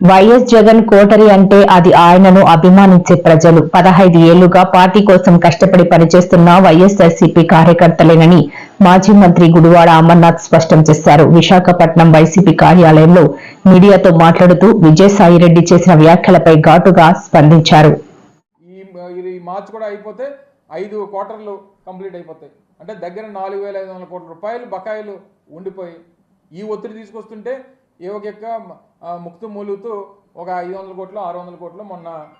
YS Jagan coterie అంటే అది ఆయనను అభిమానించే ప్రజలు. పదహైదు ఏళ్ళుగా పార్టీ కోసం కష్టపడి పనిచేస్తున్న వైఎస్ఆర్సీపీ కార్యకర్తలేనని మాజీ మంత్రి గుడివాడ అమర్నాథ్ స్పష్టం చేశారు. విశాఖపట్నం వైసీపీ కార్యాలయంలో మీడియాతో మాట్లాడుతూ విజయసాయిరెడ్డి చేసిన వ్యాఖ్యలపై ఘాటుగా స్పందించారు. మార్చి కూడా అయిపోతే ఐదు క్వార్టర్లు కంప్లీట్ అయిపోతాయి. అంటే దగ్గర నాలుగు వేల ఐదు వందల కోట్ల రూపాయలు బకాయిలు ఉండిపోయి ఈ ఒత్తిడి తీసుకొస్తుంటే ఏ ఒక యొక్క ముక్తు మూలుగుతూ ఒక ఐదు వందల కోట్లు ఆరు వందల కోట్లు మొన్న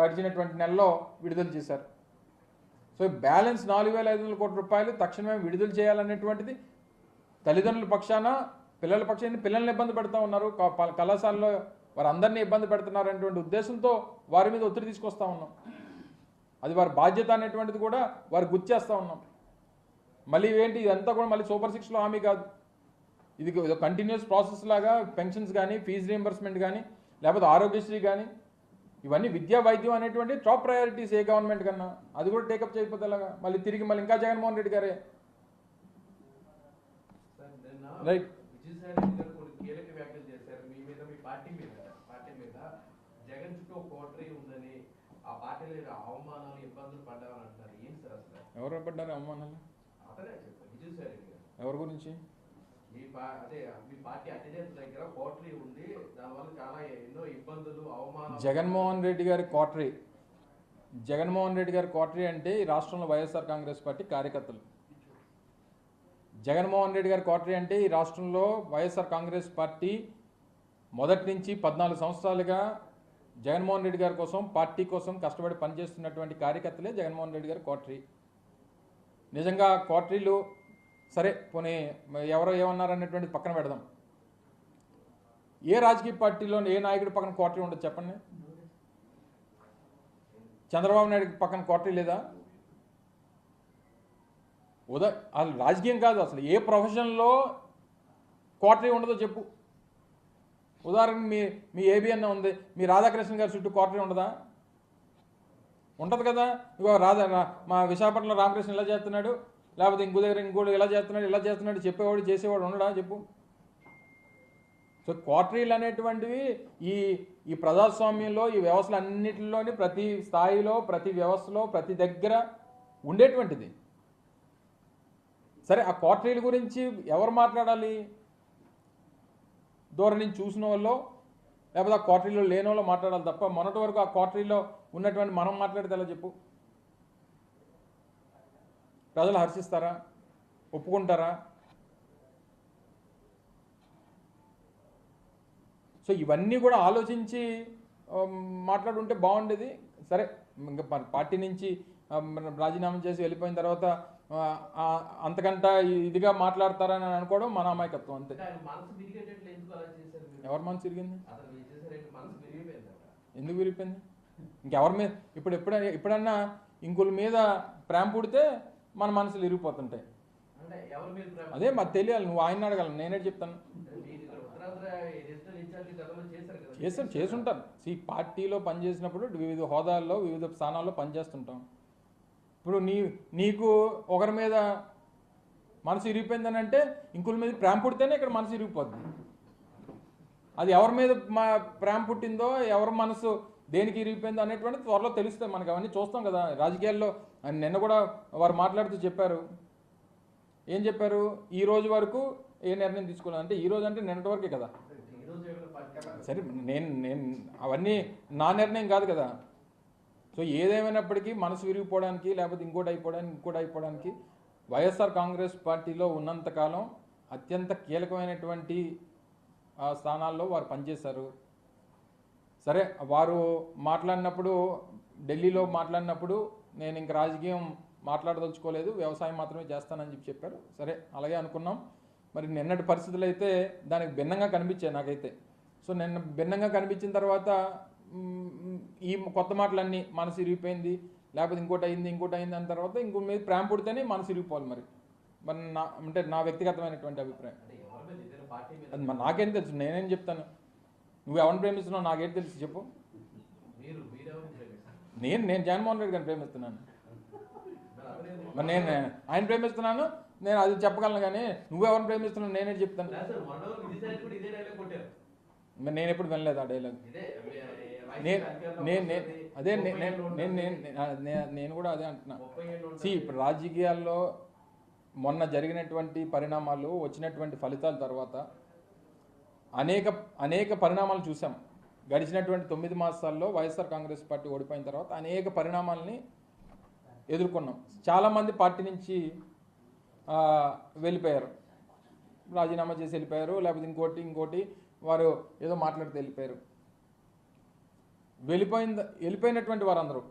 గడిచినటువంటి నెలలో విడుదల చేశారు. సో బ్యాలెన్స్ నాలుగు వేల ఐదు వందల కోట్ల రూపాయలు తక్షణమే విడుదల చేయాలనేటువంటిది తల్లిదండ్రుల పక్షాన పిల్లల పక్షాన్ని పిల్లల్ని ఇబ్బంది పెడతా ఉన్నారు. క- ప- కళాశాలలో వారందరినీ ఇబ్బంది పెడుతున్నారు అనేటువంటి ఉద్దేశంతో వారి మీద ఒత్తిడి తీసుకొస్తా ఉన్నాం. అది వారి బాధ్యత అనేటువంటిది కూడా వారు గుర్తు చేస్తూ ఉన్నాం. మళ్ళీ ఏంటి ఇదంతా కూడా మళ్ళీ సూపర్ సిక్స్లో హామీ కాదు. ఇది కంటిన్యూస్ ప్రాసెస్ లాగా పెన్షన్స్ కానీ ఫీజు రీఎంబర్స్మెంట్ కానీ లేకపోతే ఆరోగ్యశ్రీ కానీ ఇవన్నీ విద్యా వైద్యం అనేటువంటి టాప్ ప్రయారిటీస్ ఏ గవర్నమెంట్ కన్నా. అది కూడా టేకప్ చేయకపోతే ఎలాగా? మళ్ళీ తిరిగి మళ్ళీ ఇంకా జగన్మోహన్ రెడ్డి గారే. రైట్ ఎవరు పడ్డారు అవమానాలు? ఎవరి గురించి? మీ పా అదే మీ పార్టీ అటెండెన్స్ దగ్గర కోటరీ ఉంది దానివల్ల చాలా ఎన్నో ఇబ్బందులు అవమానం జగన్మోహన్ రెడ్డి గారి కోటరీ. జగన్మోహన్ రెడ్డి గారి కోటరీ అంటే ఈ రాష్ట్రంలో వైఎస్ఆర్ కాంగ్రెస్ పార్టీ కార్యకర్తలు. జగన్మోహన్ రెడ్డి గారి కోటరీ అంటే ఈ రాష్ట్రంలో వైఎస్ఆర్ కాంగ్రెస్ పార్టీ మొదటి నుంచి పద్నాలుగు సంవత్సరాలుగా జగన్మోహన్ రెడ్డి గారి కోసం పార్టీ కోసం కష్టపడి పనిచేస్తున్నటువంటి కార్యకర్తలే జగన్మోహన్ రెడ్డి గారి కోటరీ. నిజంగా కోటరీలు సరే పోనీ ఎవరో ఏమన్నారనేటువంటి పక్కన పెడదాం. ఏ రాజకీయ పార్టీలో ఏ నాయకుడి పక్కన క్వార్టరీ ఉండదు చెప్పండి. చంద్రబాబు నాయుడు పక్కన క్వార్టరీ లేదా? ఉదా అసలు రాజకీయం కాదు అసలు. ఏ ప్రొఫెషన్లో క్వార్టరీ ఉండదో చెప్పు. ఉదాహరణకి మీ మీ ఏబిఎన్ ఉంది. మీ రాధాకృష్ణ గారి చుట్టూ క్వార్టరీ ఉండదా? ఉంటుంది కదా. ఇగో రాధా మా విశాఖపట్నంలో రామకృష్ణ ఇలా చేస్తున్నాడు? లేకపోతే ఇంకో దగ్గర ఇంకోటి ఇలా చేస్తున్నాడు ఇలా చేస్తున్నాడు చెప్పేవాడు చేసేవాడు ఉండడా? చెప్పు. సో క్వార్టరీలు అనేటువంటివి ఈ ఈ ప్రజాస్వామ్యంలో ఈ వ్యవస్థలు అన్నింటిలోని ప్రతి స్థాయిలో ప్రతి వ్యవస్థలో ప్రతి దగ్గర ఉండేటువంటిది. సరే ఆ క్వార్టరీల గురించి ఎవరు మాట్లాడాలి? దూరం నుంచి చూసిన వాళ్ళు లేకపోతే ఆ క్వార్టరీలో లేని వాళ్ళు మాట్లాడాలి తప్ప మొన్నటి వరకు ఆ క్వార్టరీలో ఉన్నటువంటి మనం మాట్లాడితే ఎలా చెప్పు? ప్రజలు హర్షిస్తారా? ఒప్పుకుంటారా? సో ఇవన్నీ కూడా ఆలోచించి మాట్లాడుంటే బాగుండేది. సరే ఇంకా పార్టీ నుంచి రాజీనామా చేసి వెళ్ళిపోయిన తర్వాత అంతకంట ఇదిగా మాట్లాడతారని అనుకోవడం మన అమాయకత్వం అంతే. ఎవరి మనసు తిరిగింది ఎందుకు విరిగిపోయింది? ఇంకెవరి మీద ఇప్పుడు ఎప్పుడైనా ఎప్పుడన్నా ఇంకుల మీద ప్రేమ పుడితే మన మనసులు ఇరిగిపోతుంటాయి. అదే మాకు తెలియాలి నువ్వు ఆయన అడగాలి నేనే చెప్తాను. చేస్తారు చేసుంటారు ఈ పార్టీలో పనిచేసినప్పుడు వివిధ హోదాల్లో వివిధ స్థానాల్లో పనిచేస్తుంటాం. ఇప్పుడు నీ నీకు ఒకరి మీద మనసు ఇరిగిపోయిందని అంటే ఇంకుల మీద ప్రేమ పుడితేనే ఇక్కడ మనసు ఇరిగిపోద్ది. అది ఎవరి మీద మా ప్రేమ పుట్టిందో ఎవరి మనసు దేనికి ఇరిగిపోయిందో అనేటువంటి త్వరలో తెలుస్తాయి మనకి అవన్నీ చూస్తాం కదా. రాజకీయాల్లో అని నిన్న కూడా వారు మాట్లాడుతూ చెప్పారు. ఏం చెప్పారు? ఈ రోజు వరకు ఏ నిర్ణయం తీసుకోలేదు. అంటే ఈ రోజు అంటే నిన్నటి వరకే కదా. సరే నేను నేను అవన్నీ నా నిర్ణయం కాదు కదా. సో ఏదేమైనప్పటికీ మనసు విరిగిపోవడానికి లేకపోతే ఇంకోటి అయిపోవడానికి ఇంకోటి అయిపోవడానికి వైఎస్ఆర్ కాంగ్రెస్ పార్టీలో ఉన్నంతకాలం అత్యంత కీలకమైనటువంటి స్థానాల్లో వారు పనిచేశారు. సరే వారు మాట్లాడినప్పుడు ఢిల్లీలో మాట్లాడినప్పుడు నేను ఇంక రాజకీయం మాట్లాడదలుచుకోలేదు వ్యవసాయం మాత్రమే చేస్తానని చెప్పి చెప్పారు. సరే అలాగే అనుకున్నాం. మరి నిన్నటి పరిస్థితులు అయితే దానికి భిన్నంగా కనిపించాయి నాకైతే. సో నిన్న భిన్నంగా కనిపించిన తర్వాత ఈ కొత్త మాటలన్నీ మనసు ఇరిగిపోయింది లేకపోతే ఇంకోటి అయింది ఇంకోటి అయింది అన్న తర్వాత ఇంకో మీద ప్రేమ పుడితేనే మనసు ఇరిగిపోవాలి మరి. మరి నా అంటే నా వ్యక్తిగతమైనటువంటి అభిప్రాయం. అది నాకేం తెలుసు నేనేం చెప్తాను. నువ్వు ఎవరిని ప్రేమిస్తున్నావు నాకేం తెలుసు చెప్పు. నేను నేను జగన్మోహన్ రెడ్డి గారిని ప్రేమిస్తున్నాను. మరి నేను ఆయన ప్రేమిస్తున్నాను నేను అది చెప్పగలను కానీ నువ్వెవరిని ప్రేమిస్తున్నావు నేనే చెప్తాను. మరి నేను ఎప్పుడు వినలేదు ఆ డైలాగ్ నేను నేను అదే నేను నేను. నేను కూడా అదే అంటున్నా. సి. ఇప్పుడు రాజకీయాల్లో మొన్న జరిగినటువంటి పరిణామాలు వచ్చినటువంటి ఫలితాల తర్వాత అనేక అనేక పరిణామాలు చూసాం. గడిచినటువంటి తొమ్మిది మాసాల్లో వైఎస్ఆర్ కాంగ్రెస్ పార్టీ ఓడిపోయిన తర్వాత అనేక పరిణామాలని ఎదుర్కొన్నాం. చాలామంది పార్టీ నుంచి వెళ్ళిపోయారు. రాజీనామా చేసి వెళ్ళిపోయారు. లేకపోతే ఇంకోటి ఇంకోటి వారు ఏదో మాట్లాడితే వెళ్ళిపోయారు. వెళ్ళిపోయిన వెళ్ళిపోయినటువంటి వారందరూ.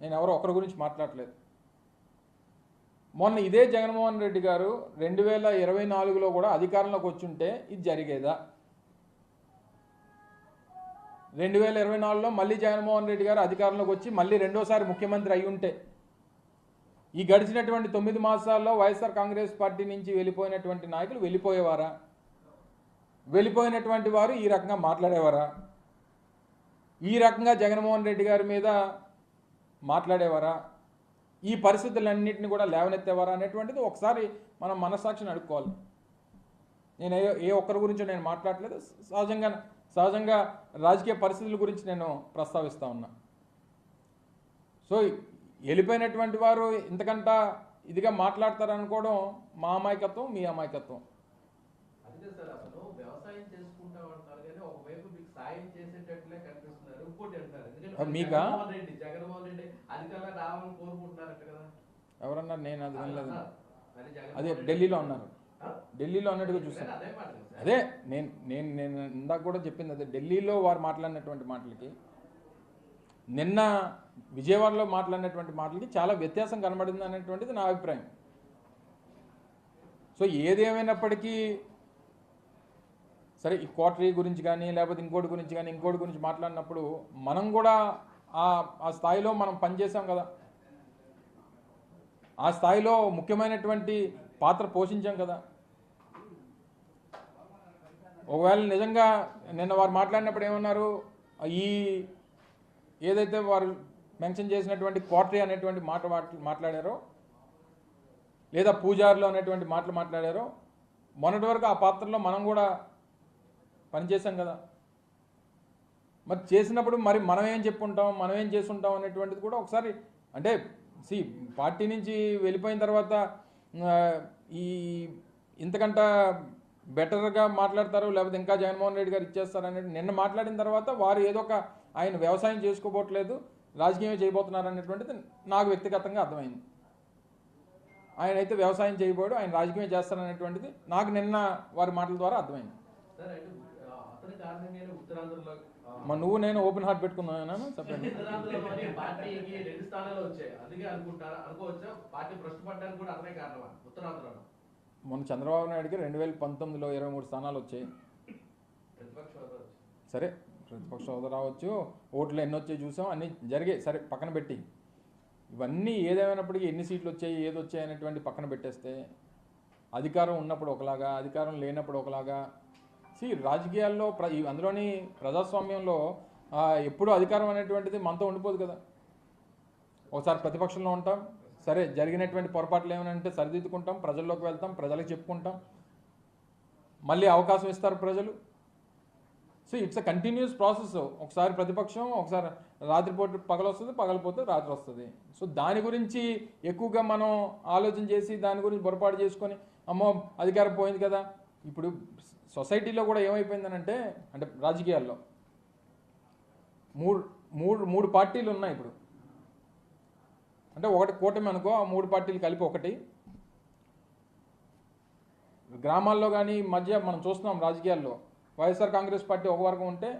నేను ఎవరో ఒకరి గురించి మాట్లాడలేదు. మొన్న ఇదే జగన్మోహన్ రెడ్డి గారు రెండు వేల ఇరవై నాలుగులో కూడా అధికారంలోకి వచ్చుంటే ఇది జరిగేదా? రెండు వేల ఇరవై నాలుగులో మళ్ళీ జగన్మోహన్ రెడ్డి గారు అధికారంలోకి వచ్చి మళ్ళీ రెండోసారి ముఖ్యమంత్రి అయి ఉంటే ఈ గడిచినటువంటి తొమ్మిది మాసాల్లో వైఎస్ఆర్ కాంగ్రెస్ పార్టీ నుంచి వెళ్ళిపోయినటువంటి నాయకులు వెళ్ళిపోయేవారా? వెళ్ళిపోయినటువంటి వారు ఈ రకంగా మాట్లాడేవారా? ఈ రకంగా జగన్మోహన్ రెడ్డి గారి మీద మాట్లాడేవారా? ఈ పరిస్థితులన్నింటినీ కూడా లేవనెత్తేవారా అనేటువంటిది ఒకసారి మనం మనస్సాక్షిని అడుక్కోవాలి. నేను ఏ ఏ ఒక్కరి గురించో నేను మాట్లాడలేదు. సహజంగా సహజంగా రాజకీయ పరిస్థితుల గురించి నేను ప్రస్తావిస్తా ఉన్నా. సో వెళ్ళిపోయినటువంటి వారు ఇంతకంట ఇదిగా మాట్లాడతారనుకోవడం మా అమాయకత్వం మీ అమాయకత్వం. మీకు ఎవరన్నారు? నేను అది వినలేదు. అది ఢిల్లీలో అన్నారు ఆ? ఢిల్లీలో అన్నట్టుగా చూసాను అదే నేను నేను నేను ఇందాక కూడా చెప్పింది అదే. ఢిల్లీలో వారు మాట్లాడినటువంటి మాటలకి నిన్న విజయవాడలో మాట్లాడినటువంటి మాటలకి చాలా వ్యత్యాసం కనబడింది అనేటువంటిది నా అభిప్రాయం. సో ఏదేమైనప్పటికీ సరే ఈ కోటరీ గురించి కానీ లేకపోతే ఇంకోటి గురించి కానీ ఇంకోటి గురించి మాట్లాడినప్పుడు మనం కూడా ఆ ఆ స్థాయిలో మనం పనిచేసాం కదా. ఆ స్థాయిలో ముఖ్యమైనటువంటి పాత్ర పోషించాం కదా. ఒకవేళ నిజంగా నిన్న వారు మాట్లాడినప్పుడు ఏమన్నారు? ఈ ఏదైతే వారు మెన్షన్ చేసినటువంటి క్వార్టరీ అనేటువంటి మాట మాట్లాడారో లేదా పూజారులు అనేటువంటి మాటలు మాట్లాడారో మొన్నటి వరకు ఆ పాత్రలో మనం కూడా పనిచేసాం కదా. మరి చేసినప్పుడు మరి మనం ఏం చెప్పుంటాం మనం ఏం చేసుంటాం అనేటువంటిది కూడా ఒకసారి అంటే సి పార్టీ నుంచి వెళ్ళిపోయిన తర్వాత ఈ ఇంతకంట బెటర్గా మాట్లాడతారు? లేకపోతే ఇంకా జగన్మోహన్ రెడ్డి గారు ఇచ్చేస్తారు అనేది నిన్న మాట్లాడిన తర్వాత వారు ఏదో ఒక ఆయన వ్యవసాయం చేసుకోబోట్లేదు రాజకీయం చేయబోతున్నారు అనేటువంటిది నాకు వ్యక్తిగతంగా అర్థమైంది. ఆయన అయితే వ్యవసాయం చేయబోడు ఆయన రాజకీయం చేస్తారనేటువంటిది నాకు నిన్న వారి మాటల ద్వారా అర్థమైంది. మరి నువ్వు నేను ఓపెన్ హార్ట్ పెట్టుకున్నాను చెప్పండి మొన్న చంద్రబాబు నాయుడుకి రెండు వేల పంతొమ్మిదిలో ఇరవై మూడు స్థానాలు వచ్చాయి. సరే ప్రతిపక్ష హోదా రావచ్చు. ఓట్లు ఎన్ని వచ్చాయి చూసాం. అన్నీ జరిగాయి. సరే పక్కన పెట్టి. ఇవన్నీ ఏదేమైనప్పటికీ ఎన్ని సీట్లు వచ్చాయి ఏది వచ్చాయి అనేటువంటి పక్కన పెట్టేస్తే అధికారం ఉన్నప్పుడు ఒకలాగా అధికారం లేనప్పుడు ఒకలాగా సి రాజకీయాల్లో ప్ర అందులోని ప్రజాస్వామ్యంలో ఎప్పుడు ఎప్పుడూ అధికారం అనేటువంటిది మనతో ఉండిపోదు కదా. ఒకసారి ప్రతిపక్షంలో ఉంటాం సరే జరిగినటువంటి పొరపాట్లు ఏమనంటే సరిదిద్దుకుంటాం ప్రజల్లోకి వెళ్తాం ప్రజలకు చెప్పుకుంటాం. మళ్ళీ అవకాశం ఇస్తారు ప్రజలు. So it's uh continuous process. ఒకసారి ప్రతిపక్షం ఒకసారి రాత్రిపూట పగలు వస్తుంది పగలిపోతే రాత్రి వస్తుంది. సో దాని గురించి ఎక్కువగా మనం ఆలోచన చేసి దాని గురించి పొరపాటు చేసుకొని అమ్మో అధికారం పోయింది కదా. ఇప్పుడు సొసైటీలో కూడా ఏమైపోయిందనంటే అంటే రాజకీయాల్లో మూడు మూడు మూడు పార్టీలు ఉన్నాయి ఇప్పుడు. అంటే ఒకటి కూటమి అనుకో ఆ మూడు పార్టీలు కలిపి ఒకటి. గ్రామాల్లో కానీ మధ్య మనం చూస్తున్నాం రాజకీయాల్లో. వైఎస్ఆర్ కాంగ్రెస్ పార్టీ ఒక వర్గం ఉంటే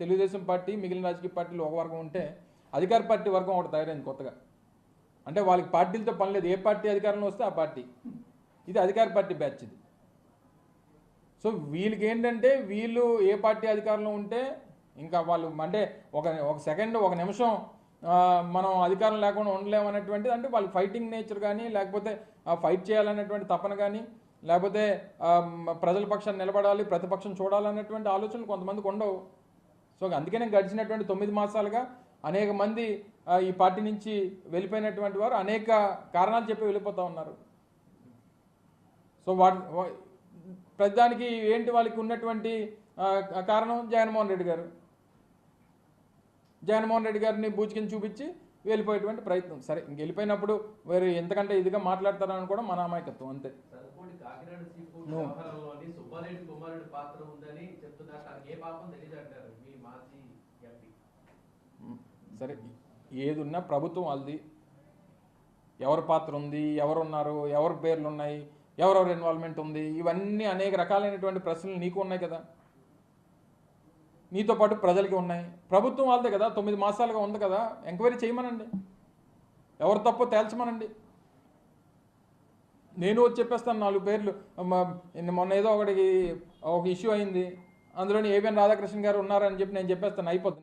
తెలుగుదేశం పార్టీ మిగిలిన రాజకీయ పార్టీలు ఒక వర్గం ఉంటే అధికార పార్టీ వర్గం ఒకటి తయారైంది కొత్తగా. అంటే వాళ్ళకి పార్టీలతో పని లేదు. ఏ పార్టీ అధికారంలో వస్తే ఆ పార్టీ. ఇది అధికార పార్టీ బ్యాచ్ ఇది సో వీళ్ళకి ఏంటంటే వీళ్ళు ఏ పార్టీ అధికారంలో ఉంటే ఇంకా వాళ్ళు అంటే ఒక ఒక సెకండ్ ఒక నిమిషం మనం అధికారం లేకుండా ఉండలేము అనేటువంటిది అంటే వాళ్ళు ఫైటింగ్ నేచర్ కానీ లేకపోతే ఫైట్ చేయాలనేటువంటి తపన కానీ లేకపోతే ప్రజల పక్షాన్ని నిలబడాలి ప్రతిపక్షం చూడాలనేటువంటి ఆలోచనలు కొంతమందికి ఉండవు. సో అందుకనే గడిచినటువంటి తొమ్మిది మాసాలుగా అనేక మంది ఈ పార్టీ నుంచి వెళ్ళిపోయినటువంటి వారు అనేక కారణాలు చెప్పి వెళ్ళిపోతూ ఉన్నారు. సో వాటి ప్రతిదానికి ఏంటి వాళ్ళకి ఉన్నటువంటి కారణం జగన్మోహన్ రెడ్డి గారు. జగన్మోహన్ రెడ్డి గారిని బూచికిని చూపించి వెళ్ళిపోయేటువంటి ప్రయత్నం. సరే ఇంక వెళ్ళిపోయినప్పుడు వేరే ఎంతకంటే ఇదిగా మాట్లాడతారని కూడా మన అమాయకత్వం అంతే. సరే ఏది ఉన్నా ప్రభుత్వం వాళ్ళది. ఎవరి పాత్ర ఉంది ఎవరు ఉన్నారు ఎవరి పేర్లు ఉన్నాయి ఎవరెవరు ఇన్వాల్వ్మెంట్ ఉంది? ఇవన్నీ అనేక రకాలైనటువంటి ప్రశ్నలు నీకు ఉన్నాయి కదా. నీతో పాటు ప్రజలకి ఉన్నాయి. ప్రభుత్వం వాళ్ళదే కదా. తొమ్మిది మాసాలుగా ఉంది కదా. ఎంక్వైరీ చేయమనండి. ఎవరు తప్పో తేల్చమనండి. నేను వచ్చి చెప్పేస్తాను నాలుగు పేర్లు. మొన్న ఏదో ఒకటి ఒక ఇష్యూ అయింది. అందులోని ఏబిఎన్ రాధాకృష్ణ గారు ఉన్నారని చెప్పి నేను చెప్పేస్తాను. అయిపోతుంది